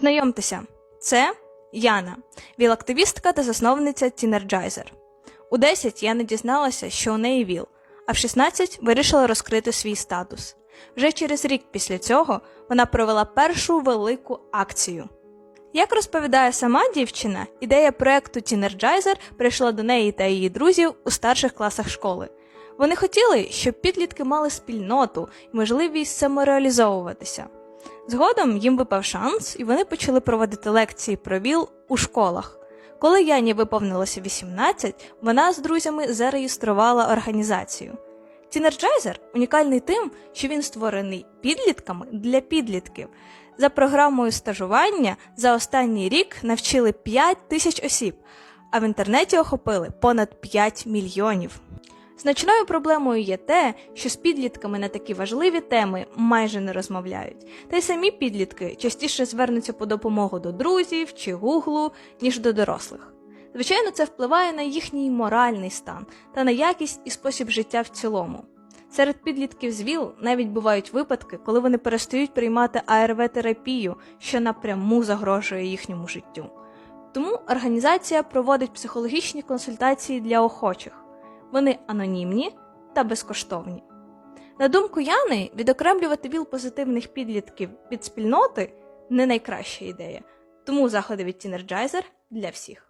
Знайомтеся, це Яна, віл-активістка та засновниця Тінерджайзер. У 10 Яна дізналася, що у неї ВІЛ, а в 16 вирішила розкрити свій статус. Вже через рік після цього вона провела першу велику акцію. Як розповідає сама дівчина, ідея проекту Тінерджайзер прийшла до неї та її друзів у старших класах школи. Вони хотіли, щоб підлітки мали спільноту і можливість самореалізовуватися. Згодом їм випав шанс, і вони почали проводити лекції про ВІЛ у школах. Коли Яні виповнилося 18, вона з друзями зареєструвала організацію. Тінерджайзер унікальний тим, що він створений підлітками для підлітків. За програмою стажування за останній рік навчили 5 тисяч осіб, а в інтернеті охопили понад 5 мільйонів. Значною проблемою є те, що з підлітками на такі важливі теми майже не розмовляють, та й самі підлітки частіше звернуться по допомогу до друзів чи гуглу, ніж до дорослих. Звичайно, це впливає на їхній моральний стан та на якість і спосіб життя в цілому. Серед підлітків з ВІЛ навіть бувають випадки, коли вони перестають приймати АРВ-терапію, що напряму загрожує їхньому життю. Тому організація проводить психологічні консультації для охочих. Вони анонімні та безкоштовні. На думку Яни, відокремлювати ВІЛ позитивних підлітків від спільноти не найкраща ідея, тому заходи від Тінерджайзер для всіх.